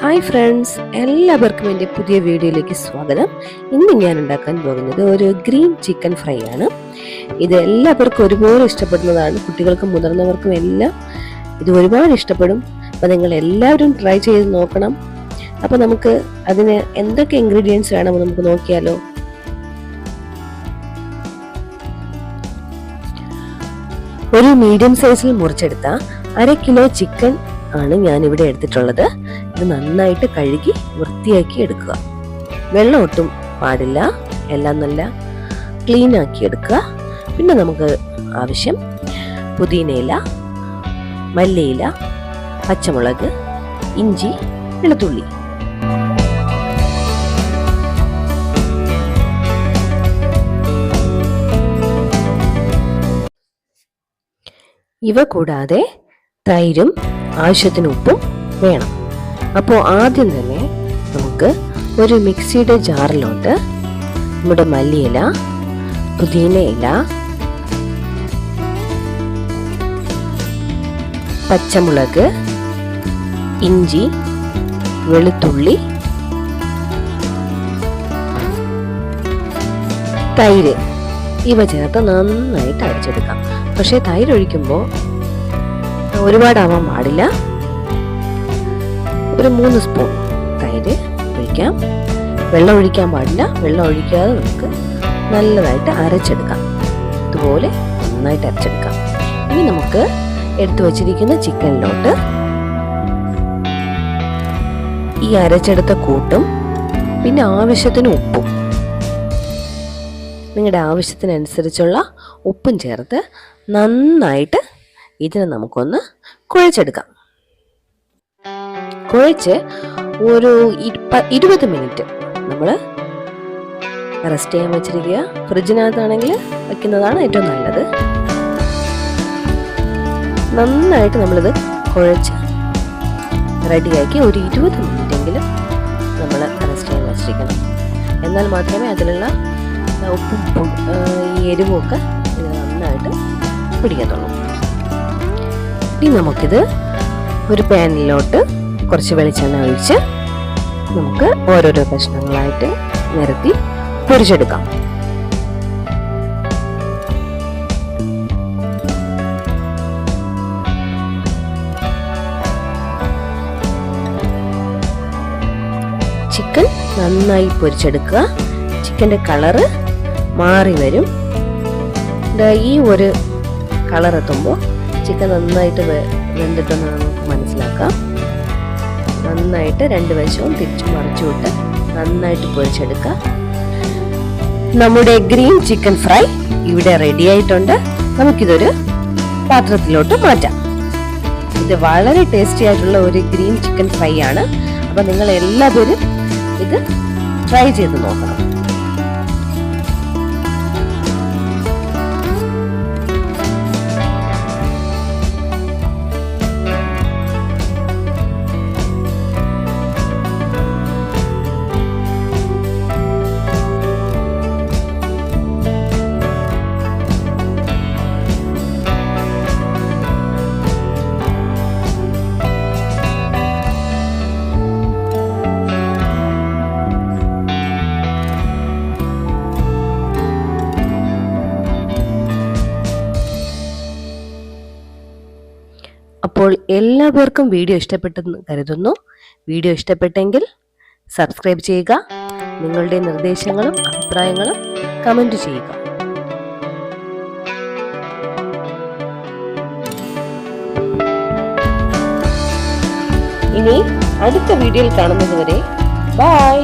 Hi friends എല്ലാവർക്കും എന്റെ പുതിയ വീഡിയോയിലേക്ക് സ്വാഗതം. ഇന്ന് ഞാൻ ഉണ്ടാക്കാൻ പോകുന്നത് ഒരു ഗ്രീൻ ചിക്കൻ ഫ്രൈ ആണ്. ഇത് എല്ലാവർക്കും ഒരുപോലെ ഇഷ്ടപ്പെടുന്നതാണ്. കുട്ടികൾക്കും മുതിർന്നവർക്കും എല്ലാം ഇത് ഒരുപാട് ഇഷ്ടപ്പെടും. അപ്പോൾ നിങ്ങൾ എല്ലാവരും ട്രൈ ചെയ്ത് നോക്കണം. അപ്പോൾ നമുക്ക് അതിന് എന്തൊക്കെ ഇൻഗ്രീഡിയൻസ് വേണമെന്ന് നമുക്ക് നോക്കിയാലോ. ഒരു മീഡിയം സൈസിൽ മുറിച്ചെടുത്ത അര കിലോ ചിക്കൻ ആണ് ഞാൻ ഇവിടെ എടുത്തിട്ടുള്ളത്. ഇത് നന്നായിട്ട് കഴുകി വൃത്തിയാക്കി എടുക്കുക. വെള്ളം ഒട്ടും പാടില്ല. എല്ലാം നല്ല ക്ലീൻ ആക്കി എടുക്കുക. പിന്നെ നമുക്ക് ആവശ്യം പുതിനയില മല്ലിയില പച്ചമുളക് ഇഞ്ചി വെളുത്തുള്ളി. ഇവ കൂടാതെ തൈരും ആവശ്യത്തിന് ഉപ്പും വേണം. അപ്പോൾ ആദ്യം തന്നെ നമുക്ക് ഒരു മിക്സിയുടെ ജാറിലോട്ട് നമ്മുടെ മല്ലിയില പുതിനയില പച്ചമുളക് ഇഞ്ചി വെളുത്തുള്ളി തൈര്. ഇവ ചേർത്ത് നന്നായിട്ട് അടിച്ചെടുക്കാം പക്ഷേ തൈര് ഒഴിക്കുമ്പോൾ ഒരുപാടാവാൻ പാടില്ല. ഒരു മൂന്ന് സ്പൂൺ തൈര് ഒഴിക്കാം. വെള്ളം ഒഴിക്കാൻ പാടില്ല. വെള്ളം ഒഴിക്കാതെ നമുക്ക് നല്ലതായിട്ട് അരച്ചെടുക്കാം. ഇതുപോലെ നന്നായിട്ട് അരച്ചെടുക്കാം. ഇനി നമുക്ക് എടുത്തു വച്ചിരിക്കുന്ന ചിക്കനിലോട്ട് ഈ അരച്ചെടുത്ത കൂട്ടും പിന്നെ ആവശ്യത്തിന് ഉപ്പും. നിങ്ങളുടെ ആവശ്യത്തിനനുസരിച്ചുള്ള ഉപ്പും ചേർത്ത് നന്നായിട്ട് ഇതിനെ നമുക്കൊന്ന് കുഴച്ചെടുക്കാം. കുഴച്ച് ഒരു ഇരുപത് മിനിറ്റ് നമ്മൾ റെസ്റ്റ് ചെയ്യാൻ വെച്ചിരിക്കുക. ഫ്രിഡ്ജിനകത്താണെങ്കിൽ വെക്കുന്നതാണ് ഏറ്റവും നല്ലത്. നന്നായിട്ട് നമ്മളിത് കുഴച്ച് റെഡിയാക്കി ഒരു ഇരുപത് മിനിറ്റെങ്കിലും നമ്മൾ റെസ്റ്റ് ചെയ്യാൻ വെച്ചിരിക്കണം. എന്നാൽ മാത്രമേ അതിലുള്ള ഉപ്പും ഈ എരിവുമൊക്കെ നന്നായിട്ട് പിടിക്കത്തുള്ളൂ. ഇനി നമുക്കിത് ഒരു പാനിലോട്ട് കുറച്ച് വെളിച്ചെണ്ണ ഒഴിച്ച് നമുക്ക് ഓരോരോ കഷ്ണങ്ങളായിട്ട് നിരത്തി പൊരിച്ചെടുക്കാം. ചിക്കൻ നന്നായി പൊരിച്ചെടുക്കുക. ചിക്കന്റെ കളറ് മാറി വരും. ഈ ഒരു കളർ എത്തുമ്പോൾ ചിക്കൻ നന്നായിട്ട് വെന്തിട്ടെന്ന് നമുക്ക് മനസ്സിലാക്കാം. നന്നായിട്ട് രണ്ട് വശവും തിരിച്ചു മറിച്ചു വിട്ട് നന്നായിട്ട് പൊരിച്ചെടുക്കുക. നമ്മുടെ ഗ്രീൻ ചിക്കൻ ഫ്രൈ ഇവിടെ റെഡി ആയിട്ടുണ്ട്. നമുക്കിതൊരു പാത്രത്തിലോട്ട് മാറ്റാം. ഇത് വളരെ ടേസ്റ്റി ആയിട്ടുള്ള ഒരു ഗ്രീൻ ചിക്കൻ ഫ്രൈ ആണ്. അപ്പം നിങ്ങൾ എല്ലാവരും ഇത് ട്രൈ ചെയ്ത് നോക്കണം. അപ്പോൾ എല്ലാവർക്കും വീഡിയോ ഇഷ്ടപ്പെട്ടെന്ന് കരുതുന്നു. വീഡിയോ ഇഷ്ടപ്പെട്ടെങ്കിൽ സബ്സ്ക്രൈബ് ചെയ്യുക നിങ്ങളുടെ നിർദ്ദേശങ്ങളും അഭിപ്രായങ്ങളും കമന്റ് ചെയ്യുക. ഇനി അടുത്ത വീഡിയോയിൽ കാണുന്നത് വരെ ബൈ